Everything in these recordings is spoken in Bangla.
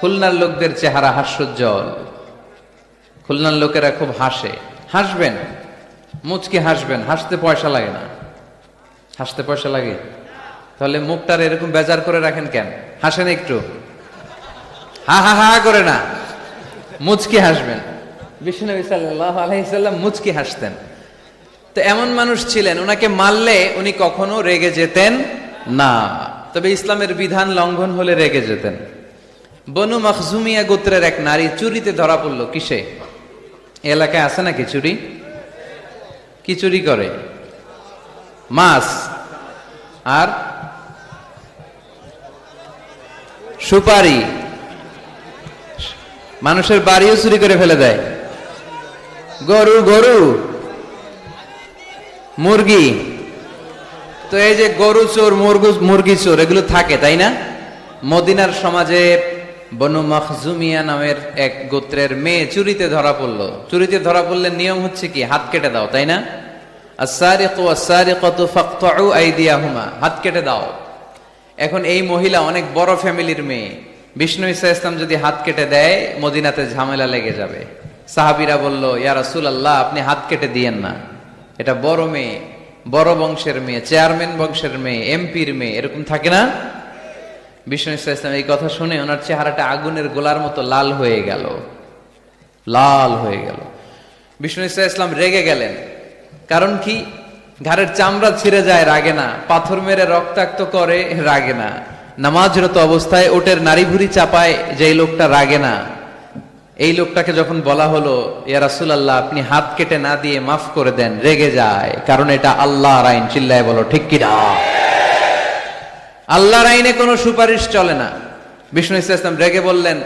খুলনার লোকদের চেহারা হাস্যোজ্জ্বল। খুলনার লোকেরা খুব হাসে। হাসবেন? মুচকি হাসবেন? হাসতে পয়সা লাগে না। হাসতে পয়সা লাগে? তাহলে মুখটার এরকম বেজার করে রাখেন কেন? হাসেন একটু। হা হা হা করে না। মুচকি হাসবেন। বিষ্ণু সাল্লাহ মুচকি হাসতেন। তো এমন মানুষ ছিলেন ওনাকে মারলে উনি কখনো রেগে যেতেন না। তবে ইসলামের বিধান লঙ্ঘন হলে রেগে যেতেন। বনু মখজুমিয়া গোত্রের এক নারী চুরিতে ধরা পড়ল কিসে? এলাকায় আছে নাকি চুরি? কি চুরি করে? মাছ। আর? সুপারি। মানুষের বাড়িও চুরি করে ফেলে দেয়। গরু গরু। মুরগি। তো এই যে গরু চোর, মুরগু, মুরগি চোর, এগুলো থাকে, তাই না? মদিনার সমাজে বনু মখজুমিয়া নামের এক গোত্রের মেয়ে চুরিতে ধরা পড়ল। চুরিতে ধরা পড়লে নিয়ম হচ্ছে কি? হাত কেটে দাও, তাই না? হাত কেটে দাও। এখন এই মহিলা অনেক বড় ফ্যামিলির মেয়ে। বিষ্ণু ইসা ইসলাম যদি হাত কেটে দেয়, মদিনাতে ঝামেলা লেগে যাবে। সাহাবিরা বলল, ইয়া রাসূল আল্লাহ আপনি হাত কেটে দিয়েন না। এটা বড় মেয়ে, বড় বংশের মেয়ে, চেয়ারম্যান বংশের মেয়ে, এমপির মেয়ে, এরকম থাকে না? বিষ্ণু ইসলাম এই কথা শুনে ওনার চেহারাটা আগুনের গোলার মতো লাল হয়ে গেল। লাল হয়ে গেল। বিষ্ণু ইসা ইসলাম রেগে গেলেন। কারণ কি? ঘাড়ের চামড়া ছিঁড়ে যায়, রাগে না। পাথর মেরে রক্তাক্ত করে, রাগে না। নামাজরত অবস্থায় ওটের নারী ভুরি চাপায় যে লোকটা রাগে না। এই লোকটাকে যখন বলা হলো, ইয়া রাসূলুল্লাহ, আপনি হাত কেটে না দিয়ে মাফ করে দেন, রেগে যায়। কারণ এটা আল্লাহর আইন, চিল্লায় বলো, ঠিক কি না আল্লাহর আইনে কোনো সুপারিশ চলে না। বিষ্ণু ইসলাম রেগে বললেন,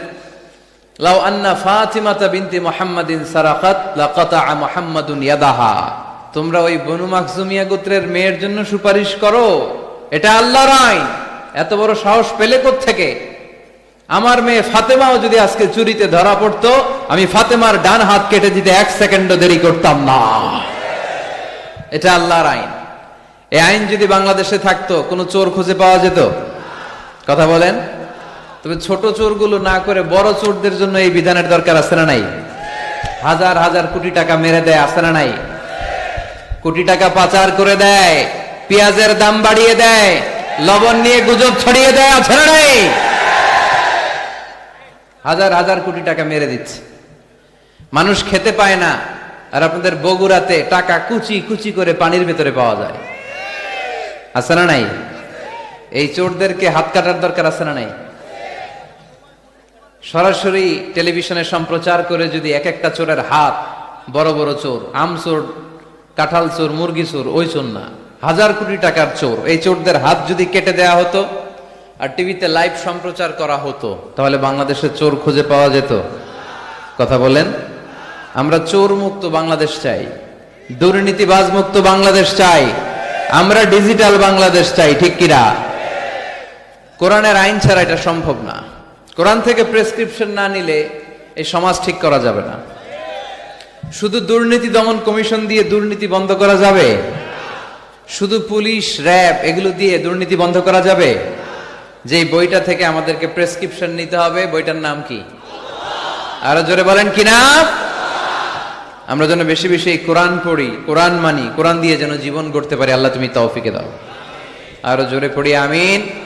লাউ আন্না ফাতিমাতা বিনতি মুহাম্মাদিন সারাকাত লাকাতা মুহাম্মাদুন ইয়াদাহা। তোমরা ওই বনু মাকজুমিয়া গোত্রের মেয়ের জন্য সুপারিশ করো। এটা আল্লাহর আইন। এত বড় সাহস পেলে থেকে আমার মেয়ে ফাতেমাও যদি আজকে চুরিতে ধরা পড়তো, আমি ফাতেমার ডান হাত কেটে দিতে এক সেকেন্ডও দেরি করতাম না। এটা আল্লাহর আইন। এই আইন যদি বাংলাদেশে থাকতো, কোনো চোর খুঁজে পাওয়া যেত? কথা বলেন। তবে ছোট চোরগুলো না করে বড় চোরদের জন্য এই বিধানের দরকার আছে না নাই? হাজার হাজার কোটি টাকা মেরে দেয়, আছে না নাই? কোটি টাকা পাচার করে দেয়, পেঁয়াজের দাম বাড়িয়ে দেয়, লবণ নিয়ে গুজব ছড়িয়ে দেয়, আছে না নাই? হাজার হাজার কোটি টাকা মেরে দিচ্ছে। মানুষ খেতে পায় না, আর আপনাদের বগুড়াতে টাকা কুচি কুচি করে পানির ভেতরে পাওয়া যায়। আছে না নাই? এই চোরদেরকে হাত কাটার দরকার আছে না নাই? সরাসরি টেলিভিশনে সম্প্রচার করে যদি এক একটা চোরের হাত বড় বড় চোর, আম চোর, কাঁঠাল চোর, মুরগি চোর, ওই চোর না। হাজার কোটি টাকার চোর। এই চোরদের হাত যদি কেটে দেয়া হতো আর টিভিতে লাইভ সম্প্রচার করা হতো, তাহলে বাংলাদেশে চোর খুঁজে পাওয়া যেত। কথা বলেন? আমরা চোর মুক্ত বাংলাদেশ চাই। দুর্নীতিবাজ মুক্ত বাংলাদেশ চাই। আমরা ডিজিটাল বাংলাদেশ চাই, ঠিক কিনা? কোরআনের আইন ছাড়া এটা সম্ভব না। কোরআন থেকে প্রেসক্রিপশন না নিলে এই সমাজ ঠিক করা যাবে না। শুধু দুর্নীতি দমন কমিশন দিয়ে দুর্নীতি বন্ধ করা যাবে? শুধু পুলিশ, র্যাব, এগুলো দিয়ে দুর্নীতি বন্ধ করা যাবে? যে বইটা থেকে আমাদেরকে প্রেসক্রিপশন নিতে হবে, বইটার নাম কি? আরও জোরে বলেন কি না? আমরা যেন বেশি বেশি কোরআন পড়ি, কোরআন মানি, কোরআন দিয়ে যেন জীবন গড়তে পারি। আল্লাহ তুমি তৌফিকে দাও। আরও জোরে পড়ি, আমিন।